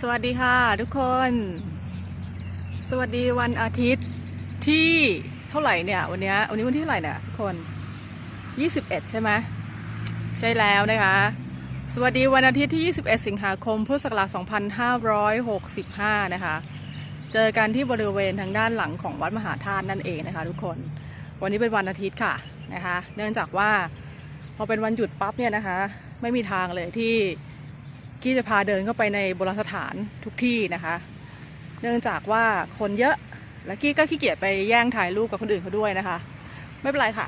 สวัสดีค่ะทุกคน สวัสดีวันอาทิตย์ที่เท่าไหร่เนี่ยวันนี้วันนี้วันที่เท่าไหร่เนี่ยทุกคน 21 ใช่ไหมใช่แล้วนะคะ สวัสดีวันอาทิตย์ที่ 21 สิงหาคม พุทธศักราช2565 นะคะ เจอกันที่บริเวณทางด้านหลังของวัดมหาธาตุนั่นเองนะคะ ทุกคน วันนี้เป็นวันอาทิตย์ค่ะนะคะ เนื่องจากว่าพอเป็นวันหยุดปั๊บเนี่ยนะคะ ไม่มีทางเลยที่ กี้จะพาเดินเข้าไปในโบราณสถานทุกที่นะคะ เนื่องจากว่าคนเยอะและกี้ก็ขี้เกียจไปแย่งถ่ายรูปกับคนอื่นเขาด้วยนะคะ ไม่เป็นไรค่ะ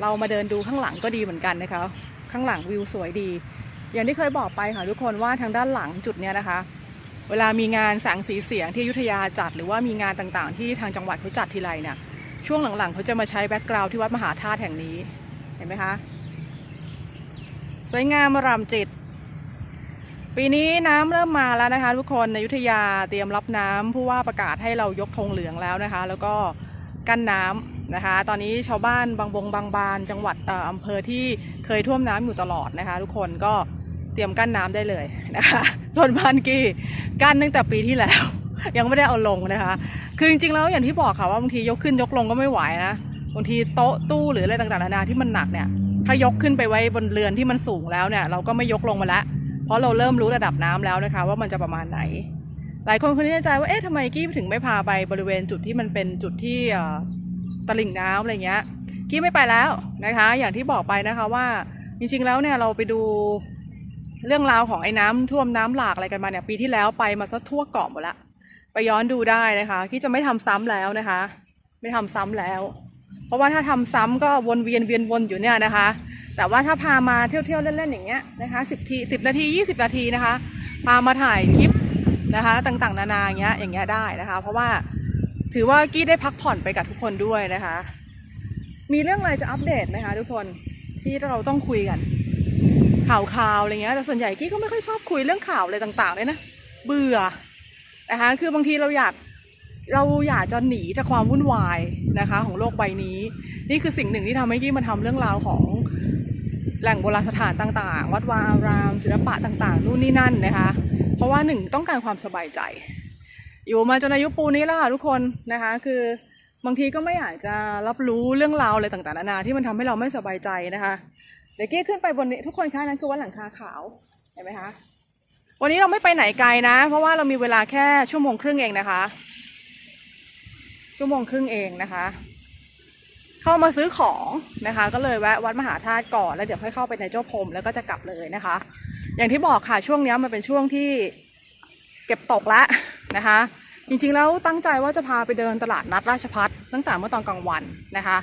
เรามาเดินดูข้างหลังก็ดีเหมือนกันนะคะ ข้างหลังวิวสวยดี อย่างที่เคยบอกไปค่ะทุกคนว่าทางด้านหลังจุดเนี้ยนะคะ เวลามีงานแสงสีเสียงที่ยุทธยาจัดหรือว่ามีงานต่างๆ ที่ทางจังหวัดเขาจัดทีไรเนี่ยช่วงหลังๆเขาจะมาใช้แบ็กกราวด์ที่วัดมหาธาตุแห่งนี้เห็นไหมคะสวยงามมรามจิต ปีนี้น้ำเริ่มมาแล้วนะคะ ทุกคนในยุธยาเตรียมรับน้ำผู้ว่าประกาศให้เรายกธงเหลืองแล้วนะคะ แล้วก็กั้นน้ำนะคะ ตอนนี้ชาวบ้านบางบงบางบาน จังหวัดอออำเภอที่เคยท่วมน้ำอยู่ตลอดนะคะ ทุกคนก็เตรียมกั้นน้ำได้เลยนะคะ ส่วนบานกี้กั้นตั้งแต่ปีที่แล้ว ยังไม่ได้เอาลงนะคะ คือจริงๆแล้วอย่างที่บอกค่ะว่าบางทียกขึ้นยกลงก็ไม่ไหวนะบางทีโต๊ะตู้หรืออะไรต่างๆนานาที่มันหนักเนี่ยถ้ายกขึ้นไปไว้บนเรือนที่มันสูงแล้วเนี่ยเราก็ไม่ยกลงมาแล้ว เพราะเราเริ่มรู้ระดับน้ำแล้วนะคะ ว่ามันจะประมาณไหน หลายคนคนนี้ในใจว่าเอ๊ะทำไมกี้ถึงไม่พาไปบริเวณจุดที่มันเป็นจุดที่ตลิ่งน้ำอะไรเงี้ยกี้ไม่ไปแล้วนะคะ อย่างที่บอกไปนะคะว่าจริงๆแล้วเนี่ยเราไปดูเรื่องราวของไอ้น้ำท่วมน้ำหลากอะไรกันมาเนี่ยปีที่แล้วไปมาซะทั่วเกาะหมดละไปย้อนดูได้นะคะกี้จะไม่ทำซ้ำแล้วนะคะ ไม่ทำซ้ำแล้ว เพราะว่าถ้าทำซ้ำก็วนเวียนเวียนวนอยู่เนี่ยนะคะ แต่ว่าถ้าพามาเที่ยวๆเล่นๆอย่างเงี้ยนะคะสิบทีสิบนาทียี่สิบนาทีนะคะ พามาถ่ายคลิปนะคะต่างๆ นานาอย่างเงี้ยอย่างเงี้ยได้นะคะ เพราะว่าถือว่ากี้ได้พักผ่อนไปกับทุกคนด้วยนะคะ มีเรื่องอะไรจะอัปเดตไหมคะทุกคนที่เราต้องคุยกัน ข่าวข่าวๆอะไรเงี้ยแต่ส่วนใหญ่กี้ก็ไม่ค่อยชอบคุยเรื่องข่าวอะไรต่างๆเลยนะเบื่อนะคะคือบางทีเราอยาก เราอยากจะหนีจากความวุ่นวายนะคะของโลกใบนี้ นี่คือสิ่งหนึ่งที่ทำให้กี้มาทำเรื่องราวของแหล่งโบราณสถานต่างๆ วัดวาอาราม ศิลปะต่างๆ นู่นนี่นั่นนะคะ เพราะว่าหนึ่งต้องการความสบายใจ อยู่มาจนอายุปูนี้แล้วค่ะทุกคนนะคะ คือบางทีก็ไม่อยากจะรับรู้เรื่องราวอะไรต่างๆนานาที่มันทำให้เราไม่สบายใจนะคะ เดี๋ยวกี้ขึ้นไปบนนี้ทุกคนคะนั่นคือวัดหลังคาขาวเห็นไหมคะวันนี้เราไม่ไปไหนไกลนะ เพราะว่าเรามีเวลาแค่ชั่วโมงครึ่งเองนะคะ ชั่วโมงครึ่งเองนะคะ เข้ามาซื้อของนะคะ ก็เลยแวะวัดมหาธาตุก่อนแล้วเดี๋ยวค่อยเข้าไปในเจ้าพรมแล้วก็จะกลับเลยนะคะ อย่างที่บอกค่ะช่วงนี้มันเป็นช่วงที่เก็บตกแล้วนะคะ จริงๆแล้วตั้งใจว่าจะพาไปเดินตลาดนัดราชพัฒตั้งแต่เมื่อตอนกลางวันนะคะ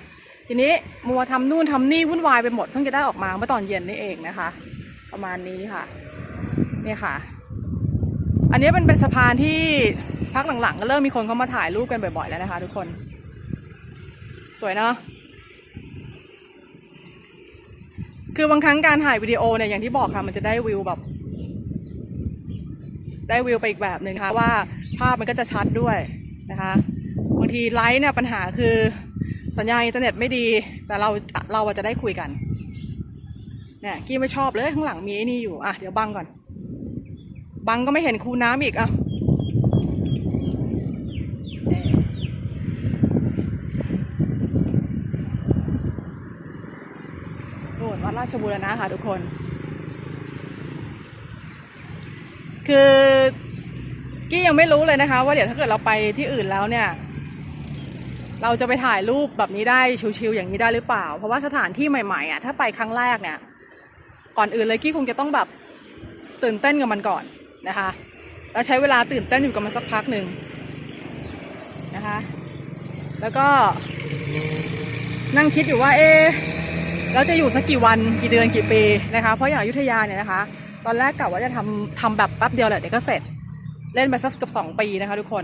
ทีนี้มัวทำนู่นทำนี่วุ่นวายไปหมดเพิ่งจะได้ออกมาเมื่อตอนเย็นนี่เองนะคะ ประมาณนี้ค่ะนี่ค่ะ อันนี้เป็นเป็นสะพานที่ พักหลังๆก็เริ่มมีคนเข้ามาถ่ายรูปกันบ่อยๆแล้วนะคะ ทุกคน สวยเนาะคือบางครั้งการถ่ายวิดีโอเนี่ยอย่างที่บอกค่ะมันจะได้วิวแบบ ได้วิวไปอีกแบบหนึ่งนะคะว่าภาพมันก็จะชัดด้วยนะคะบางทีไลฟ์เนี่ยปัญหาคือสัญญาณอินเทอร์เน็ตไม่ดี แต่เราเราจะได้คุยกันเนี่ยกี้ไม่ชอบเลยข้างหลังมีไอ้นี่อยู่อะเดี๋ยวบังก่อน บังก็ไม่เห็นคูน้ำอีกอะ โน่นวัดราชบูรณะค่ะทุกคน คือกี้ยังไม่รู้เลยนะคะ ว่าเดี๋ยวถ้าเกิดเราไปที่อื่นแล้วเนี่ย เราจะไปถ่ายรูปแบบนี้ได้ชิวๆอย่างนี้ได้หรือเปล่า เพราะว่าสถานที่ใหม่ๆอะถ้าไปครั้งแรกเนี่ย ก่อนอื่นเลยกี้คงจะต้องแบบตื่นเต้นกับมันก่อนนะคะ แล้วใช้เวลาตื่นเต้นอยู่กับมันสักพักหนึ่งนะคะ แล้วก็นั่งคิดอยู่ว่าเอ๊ เราจะอยู่สักกี่วันกี่เดือนกี่ปีนะคะ เพราะอย่างอยุธยาเนี่ยนะคะ ตอนแรกกะว่าจะทำทำแบบแป๊บเดียวแหละเดี๋ยวก็เสร็จ เล่นไปสักเกือบสองปีนะคะ ทุกคน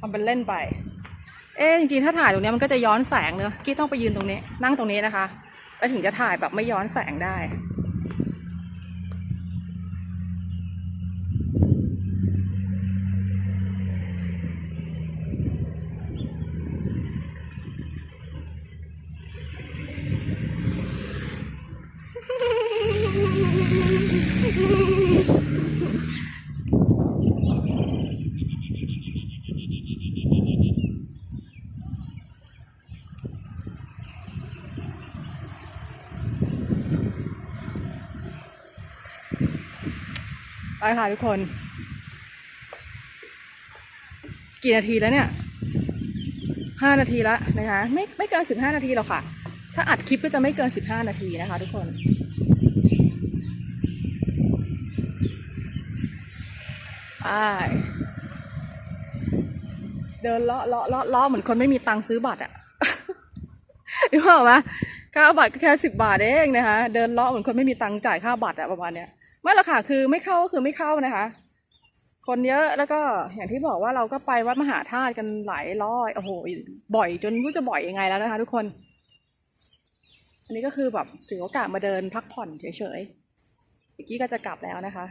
ทำเป็นเล่นไป เอ๊จริงๆ ถ้าถ่ายตรงนี้มันก็จะย้อนแสงเนอะกี้ต้องไปยืนตรงนี้ นั่งตรงนี้นะคะ แล้วถึงจะถ่ายแบบไม่ย้อนแสงได้ ไปค่ะทุกคน กี่นาทีแล้วเนี่ยห้านาทีล้วนะคะ ไม่ไม่เกินสิบห้านาทีหรอกค่ะ ถ้าอัดคลิปก็จะไม่เกินสิบห้านาทีนะคะ ทุกคนไปเดินเลาะเลาะเลาะเลาะเหมือนคนไม่มีตังค์ซื้อบัตรอะนึกออกไหมค่าบัตรก็แค่สิบบาทเองนะคะ เดินเลาะเหมือนคนไม่มีตังค์จ่ายค่าบัตรอะประมาณเนี้ย ไม่ละค่ะ คือไม่เข้าก็คือไม่เข้านะคะ คนเยอะแล้วก็อย่างที่บอกว่าเราก็ไปวัดมหาธาตุกันหลายร้อยโอ้โหบ่อยจนไม่รู้จะบ่อยยังไงแล้วนะคะ ทุกคน อันนี้ก็คือแบบถือโอกาสมาเดินพักผ่อนเฉยๆเมื่อกี้ก็จะกลับแล้วนะคะ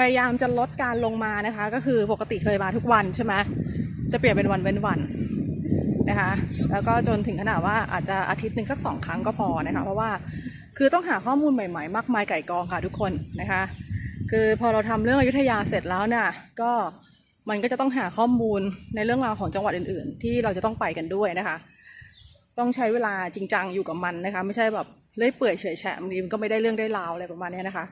พยายามจะลดการลงมานะคะ ก็คือปกติเคยมาทุกวันใช่ไหมจะเปลี่ยนเป็นวันเว้นวันนะคะ แล้วก็จนถึงขนาดว่าอาจจะอาทิตย์หนึ่งสักสองครั้งก็พอนะคะ เพราะว่าคือต้องหาข้อมูลใหม่ๆ มากมายไก่กองค่ะทุกคนนะคะ คือพอเราทำเรื่องอยุธยาเสร็จแล้วเนี่ยก็มันก็จะต้องหาข้อมูลในเรื่องราวของจังหวัดอื่น ๆ ที่เราจะต้องไปกันด้วยนะคะ ต้องใช้เวลาจริงจังอยู่กับมันนะคะ ไม่ใช่แบบเลื่อยเปื่อยเฉยแฉะบางทีมันก็ไม่ได้เรื่องได้ราวอะไรประมาณนี้นะคะ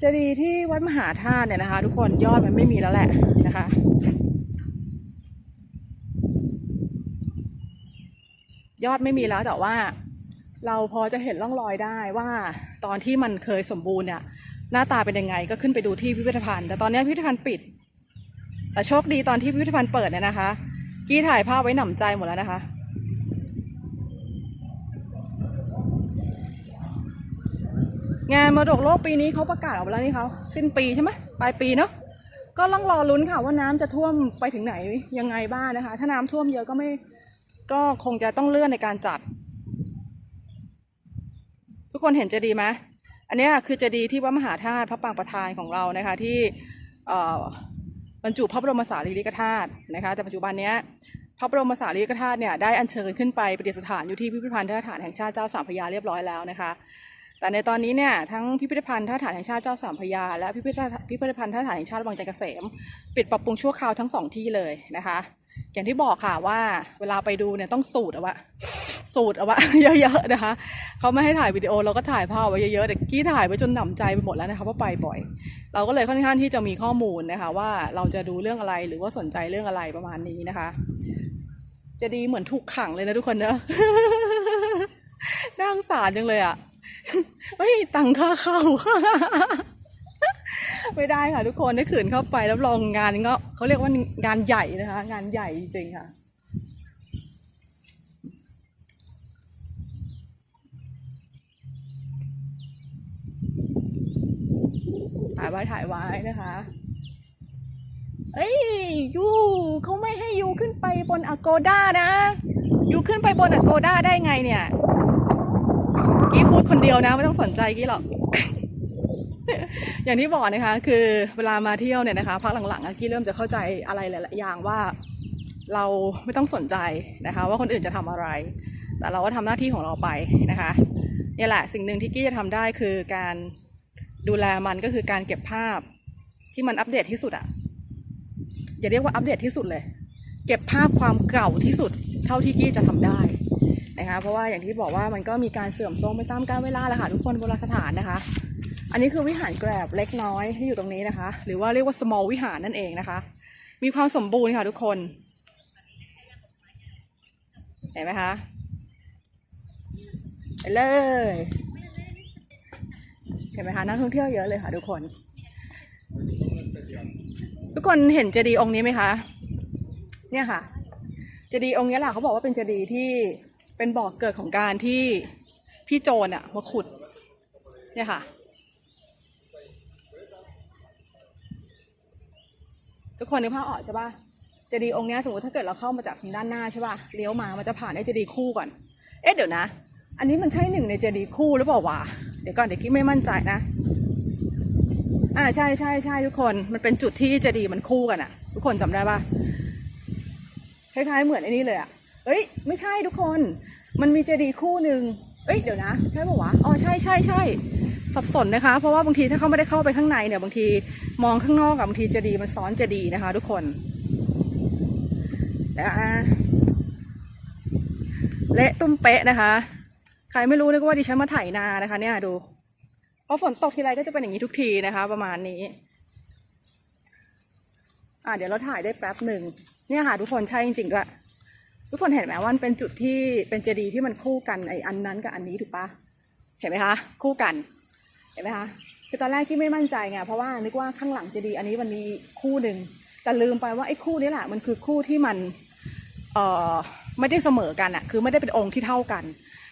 เจดีย์ที่วัดมหาธาตุเนี่ยนะคะ ทุกคนยอดมันไม่มีแล้วแหละนะคะ ยอดไม่มีแล้วแต่ว่า เราพอจะเห็นร่องรอยได้ว่าตอนที่มันเคยสมบูรณ์เนี่ยหน้าตาเป็นยังไงก็ขึ้นไปดูที่พิพิธภัณฑ์ แต่ตอนนี้พิพิธภัณฑ์ปิด แต่โชคดีตอนที่พิพิธภัณฑ์เปิดเนี่ยนะคะ กี้ถ่ายภาพไว้หนำใจหมดแล้วนะคะ งานมรดกโลกปีนี้เขาประกาศออกมาแล้วนี่เขาสิ้นปีใช่ไหมปลายปีเนาะก็ต้องรอลุ้นค่ะว่าน้ำจะท่วมไปถึงไหนยังไงบ้างนะคะ ถ้าน้ำท่วมเยอะก็ไม่ก็คงจะต้องเลื่อนในการจัด ทุกคนเห็นเจดีไหมอันนี้คือเจดีที่วัดมหาธาตุพระปางประธานของเรานะคะที่บรรจุพระบรมสารีริกธาตุนะคะแต่ปัจจุบันเนี้ยพระบรมสารีริกธาตุเนี่ยได้อัญเชิญขึ้นไปประดิษฐานอยู่ที่พิพิธภัณฑ์ท่าฐานแห่งชาติเจ้าสามพยาเรียบร้อยแล้วนะคะ แต่ในตอนนี้เนี่ยทั้งพิพิธภัณฑ์ท่าฐานแห่งชาติเจ้าสามพยา และพิพิธพิพิธภัณฑ์ท่าฐานแห่งชาติวังจันทร์เกษม ปิดปรับปรุงชั่วคราวทั้งสองที่เลยนะคะ อย่างที่บอกค่ะว่าเวลาไปดูเนี่ยต้องสูตรเอาวะสูตรเอาวะเยอะๆนะคะเขาไม่ให้ถ่ายวิดีโอเราก็ถ่ายภาพไว้เยอะๆแต่กี้ถ่ายไว้จนหนำใจไปหมดแล้วนะคะว่าไปบ่อย เราก็เลยค่อนข้างที่จะมีข้อมูลนะคะว่าเราจะดูเรื่องอะไรหรือว่าสนใจเรื่องอะไรประมาณนี้นะคะ จะดีเหมือนถูกขังเลยนะทุกคนเนอะน่าสงสารจังเลยอะ ไม่มีตังค่าเข้า ไม่ได้ค่ะทุกคนได้ขืนเข้าไปแล้วรองงานก็เขาเรียกว่างานใหญ่นะคะ งานใหญ่จริงค่ะถ่ายไว้ถ่ายไว้นะคะ เอ้ยยูเขาไม่ให้ยูขึ้นไปบนอโกด้านะยูขึ้นไปบนอโกด้าได้ไงเนี่ย กี้พูดคนเดียวนะ ไม่ต้องสนใจกี้หรอก อย่างที่บอกนะคะ คือเวลามาเที่ยวเนี่ยนะคะพักหลังๆกี้เริ่มจะเข้าใจอะไรหลายๆอย่างว่า เราไม่ต้องสนใจนะคะ ว่าคนอื่นจะทำอะไร แต่เราก็ทำหน้าที่ของเราไปนะคะนี่แหละสิ่งหนึ่งที่กี้จะทำได้คือการดูแลมันก็คือการเก็บภาพที่มันอัปเดตที่สุดอะอย่าเรียกว่าอัปเดตที่สุดเลย เก็บภาพความเก่าที่สุด เท่าที่กี้จะทำได้ นะคะ เพราะว่าอย่างที่บอกว่ามันก็มีการเสื่อมโทรมไปตามกาลเวลาแหละค่ะทุกคนโบราณสถานนะคะ อันนี้คือวิหารแกรบเล็กน้อยที่อยู่ตรงนี้นะคะ หรือว่าเรียกว่า small วิหารนั่นเองนะคะ มีความสมบูรณ์ค่ะทุกคนเห็นไหมคะไปเลยเห็นไหมคะนักท่องเที่ยวเยอะเลยค่ะทุกคน ทุกคนเห็นเจดีย์องค์นี้ไหมคะ เนี่ยค่ะ เจดีย์องค์นี้แหละเขาบอกว่าเป็นเจดีย์ที่ เป็นบ่อกเกิดของการที่พี่โจรอะมาขุด เนี่ยค่ะ ทุกคนนึกภาพออกใช่ปะเจดีย์องค์นี้สมมติถ้าเกิดเราเข้ามาจากทางด้านหน้าใช่ปะเลี้ยวมามันจะผ่านไอ้เจดีย์คู่ก่อน เอ๊ะเดี๋ยวนะ อันนี้มันใช่หนึ่งในเจดีย์คู่หรือเปล่าวะเดี๋ยวก่อนเดี๋ยวกิ๊กไม่มั่นใจนะอ่าใช่ใช่ใช่ทุกคนมันเป็นจุดที่เจดีย์มันคู่กันอะทุกคนจำได้ปะคล้ายๆเหมือนไอ้นี่เลยอะ เอ้ย ไม่ใช่ทุกคน มันมีเจดีย์คู่หนึ่งเอ้ย เดี๋ยวนะ ใช่ปะวะ อ๋อ ใช่ใช่ใช่สับสนนะคะ เพราะว่าบางทีถ้าเขาไม่ได้เข้าไปข้างในเนี่ย บางทีมองข้างนอกอะบบางทีเจดีย์มันซ้อนเจดีย์นะคะ ทุกคนเดี๋ยวอะเละตุ้มเป๊ะนะคะ ใครไม่รู้นึกว่าดิฉันมาไถนานะคะ เนี่ยดูพอฝนตกทีไรก็จะเป็นอย่างนี้ทุกทีนะคะ ประมาณนี้ อ่าเดี๋ยวเราถ่ายได้แป๊บหนึ่ง เนี่ยค่ะทุกคนใช่จริงๆด้วย ทุกคนเห็นไหมว่ามันเป็นจุดที่เป็นเจดีย์ที่มันคู่กันไออันนั้นกับอันนี้ถูกปะเห็นไหมคะคู่กัน เห็นไหมคะคือตอนแรกที่ไม่มั่นใจไงเพราะว่านึกว่าข้างหลังเจดีย์อันนี้มันมีคู่หนึ่งแต่ลืมไปว่าไอ้คู่นี้แหละมันคือคู่ที่มันเอ่อไม่ได้เสมอกันอะคือไม่ได้เป็นองค์ที่เท่ากัน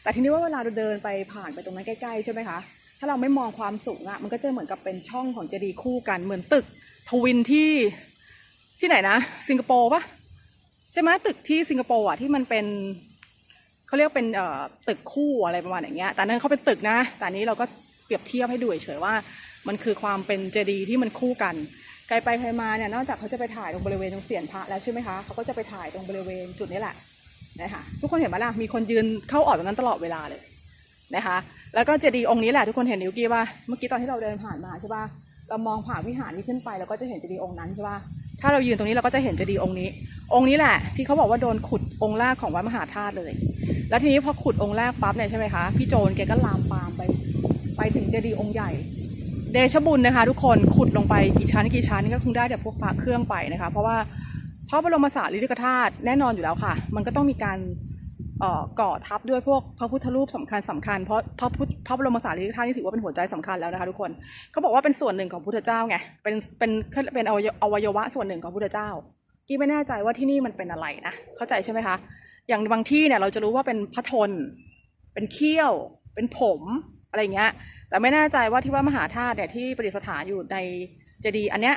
แต่ทีนี้ว่าเวลาเราเดินไปผ่านไปตรงนั้นใกล้ๆใช่ไหมคะถ้าเราไม่มองความสูงอะมันก็จะเหมือนกับเป็นช่องของเจดีย์คู่กันเหมือนตึกทวินที่ที่ไหนนะ สิงคโปร์ปะ ช่ไหมตึกที่สิงคโปร์อะที่มันเป็นเขาเรียกเป็นตึกคู่อะไรประมาณอย่างเงี้ยแต่นั้นเขาเป็นตึกนะ แต่อันนี้เราก็เปรียบเทียบให้ดูเฉยๆว่า มันคือความเป็นเจดีย์ที่มันคู่กันไกลไปไกลมาเนี่ยนอกจากเขาจะไปถ่ายตรงบริเวณตรงเสียนพระแล้วใช่ไหมคะเขาก็จะไปถ่ายตรงบริเวณจุดนี้แหละนะคะทุกคนเห็นไหมล่ะมีคนยืนเข้าออกตรงนั้นตลอดเวลาเลยนะคะแล้วก็เจดีย์องค์นี้แหละทุกคนเห็นนิวกี้ว่าเมื่อกี้ตอนที่เราเดินผ่านมาใช่ป่ะเรามองผ่านวิหารนี้ขึ้นไปเราก็จะเห็นเจดีย์องค์นั้นใช่ป่ะถ้าเรายืนตรงนี้เราก็จะเห็นเจดีย์องค์นี้ องค์นี้แหละ ที่เขาบอกว่าโดนขุดองค์แรกของวัดมหาธาตุเลย แล้วทีนี้พอขุดองค์แรกปั๊บเนี่ยใช่ไหมคะพี่โจนแกก็ลามปามไป ไปถึงเจดีย์องค์ใหญ่ เดชบุญนะคะ ทุกคนขุดลงไปกี่ชั้นกี่ชั้นก็คงได้แต่พวกพระเครื่องไปนะคะ เพราะว่าพระบรมสารีริกธาตุแน่นอนอยู่แล้วค่ะ มันก็ต้องมีการเอ่อก่อทับด้วยพวกพระพุทธรูปสำคัญสำคัญเพราะพระพุทธพระบรมสารีริกธาตุนี่ถือว่าเป็นหัวใจสำคัญแล้วนะคะทุกคนเขาบอกว่าเป็นส่วนหนึ่งของพุทธเจ้าไงเป็นเป็นเป็นอวัยวะส่วนหนึ่งของพุทธเจ้า กี้ไม่แน่ใจว่าที่นี่มันเป็นอะไรนะ เข้าใจใช่ไหมคะ อย่างบางที่เนี่ยเราจะรู้ว่าเป็นพระทน เป็นเขี้ยว เป็นผมอะไรเงี้ย แต่ไม่แน่ใจว่าที่ว่ามหาธาตุเนี่ยที่ประดิษฐานอยู่ในเจดีย์อันเนี้ย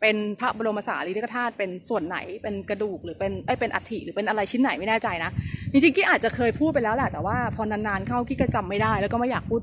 เป็นพระบรมสารีริกธาตุเป็นส่วนไหนเป็นกระดูกหรือเป็นเอ้ยเป็นอัฐิหรือเป็นอะไรชิ้นไหนไม่แน่ใจนะจริงๆกี้อาจจะเคยพูดไปแล้วแหละแต่ว่าพอนานๆเข้ากี้ก็จำไม่ได้แล้วก็ไม่อยากพูด